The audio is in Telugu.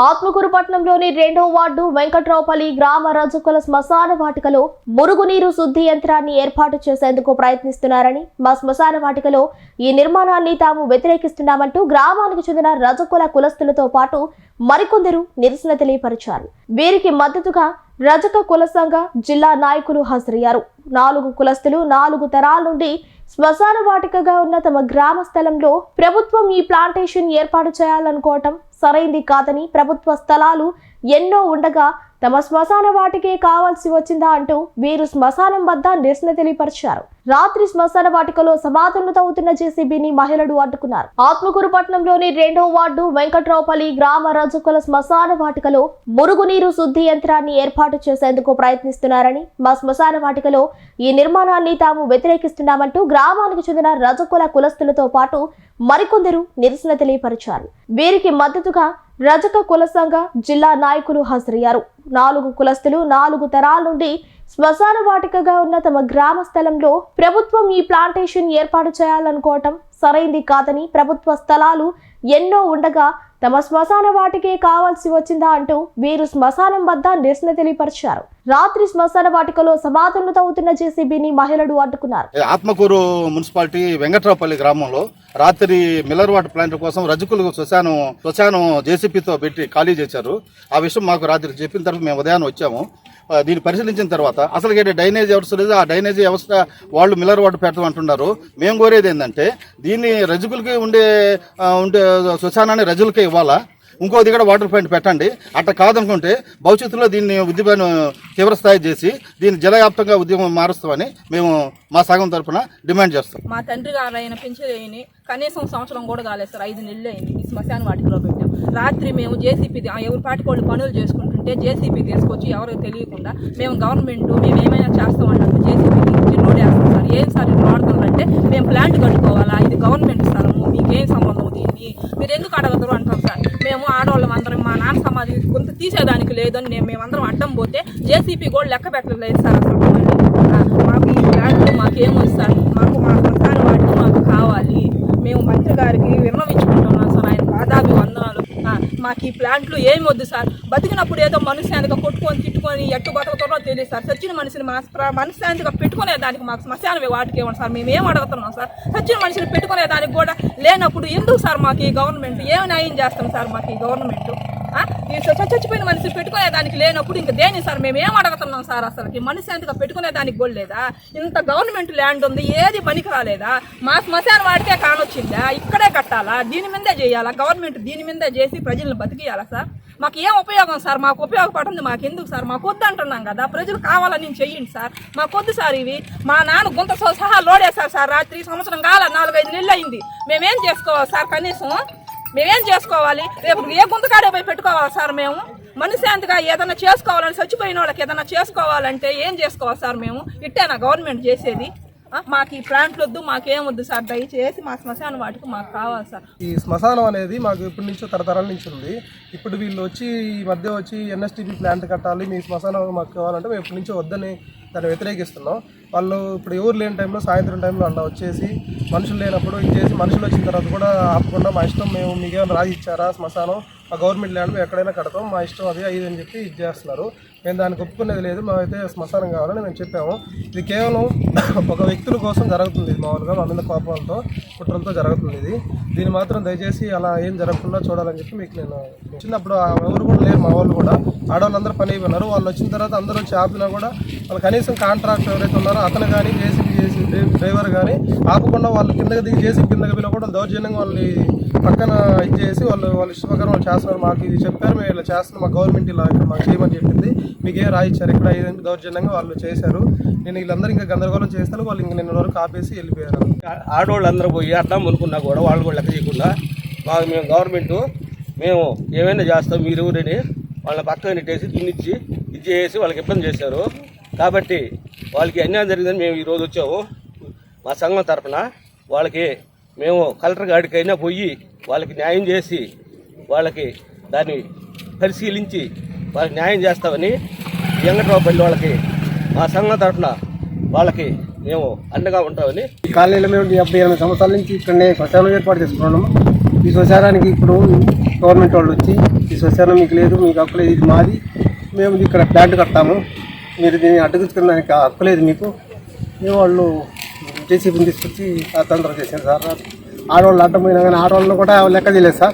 ఆత్మకూరు పట్టణంలోని రెండో వార్డు వెంకట్రావుపల్లి గ్రామ రజకుల శ్మశాన వాటికలో మురుగునీరు శుద్ధి యంత్రాన్ని ఏర్పాటు చేసేందుకు ప్రయత్నిస్తున్నారని మా శ్మశాన వాటికలో ఈ నిర్మాణాన్ని తాము వ్యతిరేకిస్తున్నామంటూ గ్రామానికి చెందిన రజకుల కులస్తులతో పాటు మరికొందరు నిరసన తెలియపరిచారు. వీరికి మద్దతుగా రజక కుల సంఘ జిల్లా నాయకులు హాజరయ్యారు. నాలుగు కులస్తులు నాలుగు తరాల నుండి శ్మశాన వాటికగా ఉన్న తమ గ్రామ స్థలంలో ప్రభుత్వం ఈ ప్లాంటేషన్ ఏర్పాటు చేయాలనుకోవటం సరైంది కాదని ప్రభుత్వ స్థలాలు ఎన్నో ఉండగా తమ శ్మశాన వాటికే కావాల్సి వచ్చిందా అంటూ వీరు శ్మశానం వద్ద నిరసన తెలియపరిచారు. రాత్రి శ్మశాన వాటికలో సమాధులు తవ్వుతున్న జేసీబీని మహిళలు అడ్డుకున్నారు. ఆత్మకూరు పట్టణంలోని రెండో వార్డు వెంకట్రావుపల్లి గ్రామ రజకుల శ్మశాన వాటికలో మురుగునీరు శుద్ధి యంత్రాన్ని ఏర్పాటు చేసేందుకు ప్రయత్నిస్తున్నారని మా శ్మశాన వాటికలో ఈ నిర్మాణాన్ని తాము వ్యతిరేకిస్తున్నామంటూ గ్రామానికి చెందిన రజకుల కులస్తులతో పాటు మరికొందరు నిరసన తెలియపరిచారు. వీరికి మద్దతుగా రజక కుల సంఘ జిల్లా నాయకులు హాజరయ్యారు. నాలుగు కులస్తులు నాలుగు తరాల నుండి శ్మశాన వాటికగా ఉన్న తమ గ్రామ స్థలంలో ప్రభుత్వం ఈ ప్లాంటేషన్ ఏర్పాటు చేయాలనుకోవటం సరైంది కాదని ప్రభుత్వ స్థలాలు ఎన్నో ఉండగా తమ శ్మశాన వాటికే కావాల్సి వచ్చిందా అంటూ వీరు శ్మశానం వద్ద నిరసన తెలియపరిచారు. రాత్రి శ్మశాన వాటికలో సమాధులు తవ్వుతున్న జేసీబీని మహిళలు అడ్డుకున్నారు. ఆత్మకూరు మున్సిపాలిటీ వెంకట్రావుపల్లి గ్రామంలో రాత్రి మిల్లర్ వాటర్ ప్లాంట్ కోసం రజకులు శ్మశానం శ్మశానం జేసీబీతో పెట్టి ఖాళీ చేశారు. ఆ విషయం మాకు రాత్రి చెప్పిన తర్వాత మేము ఉదయాన్నే వచ్చాము. దీన్ని పరిశీలించిన తర్వాత అసలు డ్రైనేజ్ వ్యవస్థ లేదు ఆ డ్రైనేజ్ వ్యవస్థ వాళ్ళు మిల్లర్ వాటర్ పెట్టడం అంటున్నారు. మేము కోరేది ఏంటంటే దీన్ని రజకులకి ఉండే ఉండే శ్మశానాన్ని రజులకే ఇవ్వాలా? ఇంకో దగ్గర వాటర్ పాయింట్ పెట్టండి. అట్లా కాదనుకుంటే భవిష్యత్తులో దీన్ని ఉద్యమాన్ని తీవ్రస్థాయి చేసి దీన్ని జలవ్యాప్తంగా ఉద్యమం మారుస్తామని మేము మా సంఘం తరఫున డిమాండ్ చేస్తాం. మా తండ్రి గారు అయిన పెంచేది కనీసం సంవత్సరం కూడా కాలేదు సార్ ఐదు నెలలు అయింది ఈ శ్మశాన వాటిలో పెట్టి. రాత్రి మేము జేసీపీ ఎవరి పాటికోళ్ళు పనులు చేసుకుంటుంటే జేసీపీ తీసుకొచ్చి ఎవరో తెలియకుండా మేము గవర్నమెంట్ మేము ఏమైనా చేస్తాం అన్నట్టు జేసీపీ తీసుకొచ్చి రోడ్ వేస్తాం సార్. ఏం సార్ ఇది వాడుతున్నారంటే మేము ప్లాంట్ కట్టుకోవాలా? ఇది గవర్నమెంట్ స్థలము మీకేం సంబంధం? దీన్ని మీరు ఎందుకు అడగదురు అంటారు సార్? మేము ఆడవాళ్ళం అందరం మా నాన్న సమాధి కొంత తీసేదానికి లేదని నేను మేమందరం అడ్డం పోతే జేసీపీ కూడా లెక్క పెట్టలేదు సార్ అసలు మాకు. ఈ ప్లాంట్ మాకేమొస్తుంది సార్. మాకు మా సంతాన వాటిని మాకు కావాలి. మేము మంత్రి గారికి విన్నవించుకుంటున్నాం సార్ ఆయన పాదాభి వందనాలు ఆ, మాకు ఈ ప్లాంట్లు ఏమి వద్దు సార్. బతికినప్పుడు ఏదో మనశ్శాంతిగా కొట్టుకొని తిట్టుకొని ఎట్టు బతుకుతారో తెలియదు సార్. సచ్చిన మనిషిని మా మనశ్శాంతిగా పెట్టుకునే దానికి మాకు శ్మశానం వాటికి ఇవ్వండి సార్. మేము ఏం అడుగుతున్నాం సార్? సచ్చిన మనిషిని పెట్టుకునే దానికి కూడా లేనప్పుడు ఎందుకు సార్ మాకు ఈ గవర్నమెంట్? ఏమి న్యాయం చేస్తాం సార్ మాకు ఈ గవర్నమెంట్? ఈ చచ్చిపోయిన మనిషి పెట్టుకునే దానికి లేనప్పుడు ఇంక దేని సార్ మేము ఏం అడుగుతున్నాం సార్ అసలు మనశ్శాంతిగా పెట్టుకునే దానికి కూడా లేదా? ఇంత గవర్నమెంట్ ల్యాండ్ ఉంది ఏది పనికి రాలేదా మా శ్మశాన వాడికే వచ్చిందా? ఇక్కడే కట్టాలా? దీని మీదే చేయాలా? గవర్నమెంట్ దీని మీదే చేసి ప్రజలను బతికేయాలా సార్? మాకు ఏం ఉపయోగం సార్? మాకు ఉపయోగపడుతుంది మాకు ఎందుకు సార్? మాకు వద్దు అంటున్నాం కదా. ప్రజలు కావాలని చెయ్యండి సార్. మాకు వద్దు సార్ ఇవి. మా నాన్న గుంతతో సహా లోడేశారు సార్. రాత్రి సంవత్సరం కాల నాలుగైదు నెలలు అయింది. మేమేం చేసుకోవాలి సార్ కనీసం? మేమేం చేసుకోవాలి? రేపు ఏ గుంతకాడే పోయి పెట్టుకోవాలి సార్ మేము? మనశాంతిగా ఏదైనా చేసుకోవాలని చచ్చిపోయిన వాళ్ళకి ఏదైనా చేసుకోవాలంటే ఏం చేసుకోవాలి సార్ మేము? ఇట్టేనా గవర్నమెంట్ చేసేది? మాకు ఈ ప్లాంట్లు వద్దు మాకేం వద్దు సార్. దయచేసి మా శ్మశాన వాటికి మాకు కావాలి సార్. ఈ శ్మశానం అనేది మాకు ఇప్పటి నుంచో తరతరాల నుంచి ఉంది. ఇప్పుడు వీళ్ళు వచ్చి ఈ మధ్య వచ్చి ఎన్ఎస్టీపీ ప్లాంట్ కట్టాలి మీ శ్మశానం మాకు కావాలంటే మేము ఇప్పటి నుంచో వద్దని దాన్ని వ్యతిరేకిస్తున్నాం. వాళ్ళు ఇప్పుడు ఎవరు లేని టైంలో సాయంత్రం టైంలో అలా వచ్చేసి మనుషులు లేనప్పుడు ఇది చేసి మనుషులు వచ్చిన తర్వాత కూడా ఆపకుండా మా ఇష్టం మేము మీకేమైనా రాజు ఇచ్చారా శ్మశానం మా గవర్నమెంట్ ల్యాండ్ మేము ఎక్కడైనా కడతాం మా ఇష్టం అది అది అని చెప్పి ఇది చేస్తున్నారు. మేము దానికి ఒప్పుకునేది లేదు మేమైతే శ్మశానం కావాలని మేము చెప్పాము. ఇది కేవలం ఒక వ్యక్తుల కోసం జరుగుతుంది ఇది మామూలుగా మా మీద కోపాలతో కుట్రలతో జరుగుతుంది ఇది. దీన్ని మాత్రం దయచేసి అలా ఏం జరగకుండా చూడాలని చెప్పి మీకు నేను చిన్నప్పుడు ఎవరు కూడా లేరు మా వాళ్ళు కూడా. ఆడవాళ్ళందరూ పని అయిపోయినారు. వాళ్ళు వచ్చిన తర్వాత అందరూ వచ్చి ఆపినా కూడా వాళ్ళు కనీసం కాంట్రాక్ట్ ఎవరైతే ఉన్నారో అతను కానీ జేసీబీ చేసి డ్రైవర్ కానీ ఆపకుండా వాళ్ళు కిందకి దిగి చేసి కిందకి పిల్ల కూడా దౌర్జన్యంగా వాళ్ళని పక్కన ఇది చేసి వాళ్ళు వాళ్ళ ఇష్ట ప్రకారం వాళ్ళు చేస్తున్నారు. మాకు ఇది చెప్పారు మేము ఇలా చేస్తున్నాం మా గవర్నమెంట్ ఇలా ఇక్కడ మాకు చేయమని చెప్పింది. మీకు రాయిచ్చారు ఇక్కడ దౌర్జన్యంగా వాళ్ళు చేశారు. నేను వీళ్ళందరూ ఇంకా గందరగోళం చేస్తాను వాళ్ళు ఇంకా నిన్న వరకు ఆపేసి వెళ్ళిపోయారు. ఆడవాళ్ళందరూ ఆడవాళ్ళు పోయి అడ్డం అనుకున్నా కూడా వాళ్ళు కూడా లెక్క చేయకుండా మాకు మేము గవర్నమెంట్ మేము ఏమైనా చేస్తాం మీరు ఎవరని వాళ్ళని పక్కన నెట్టేసి దున్నిచ్చి ఇది చేసి వాళ్ళకి ఇబ్బంది చేశారు. కాబట్టి వాళ్ళకి అన్యాయం జరిగిందని మేము ఈరోజు వచ్చాము. మా సంఘం తరఫున వాళ్ళకి మేము కలెక్టర్ గాడికైనా పోయి వాళ్ళకి న్యాయం చేసి వాళ్ళకి దాన్ని పరిశీలించి వాళ్ళకి న్యాయం చేస్తామని వెంకట్రావుపల్లి వాళ్ళకి మా సంఘం తరఫున వాళ్ళకి మేము అండగా ఉంటామని ఈ కాలనీలో మేము డెబ్బై ఎనిమిది సంవత్సరాల నుంచి ఇక్కడనే శ్మశానం ఏర్పాటు చేసుకున్నాము ఈ శ్మశానానికి ఇప్పుడు గవర్నమెంట్ వాళ్ళు వచ్చి ఈ శ్మశానం మీకు లేదు మీకు హక్కు ఇది మాది. మేము ఇక్కడ ప్లాంట్ కడతాము. మీరు దీన్ని అడ్డగించుకోవడానికి హక్కు లేదు మీకు. మేము వాళ్ళు జేసీబీని తీసుకొచ్చి తొందర చేశారు సార్. ఆడవాళ్ళు అడ్డం పోయినా కానీ ఆడవాళ్ళని కూడా లెక్క చేయలేదు సార్.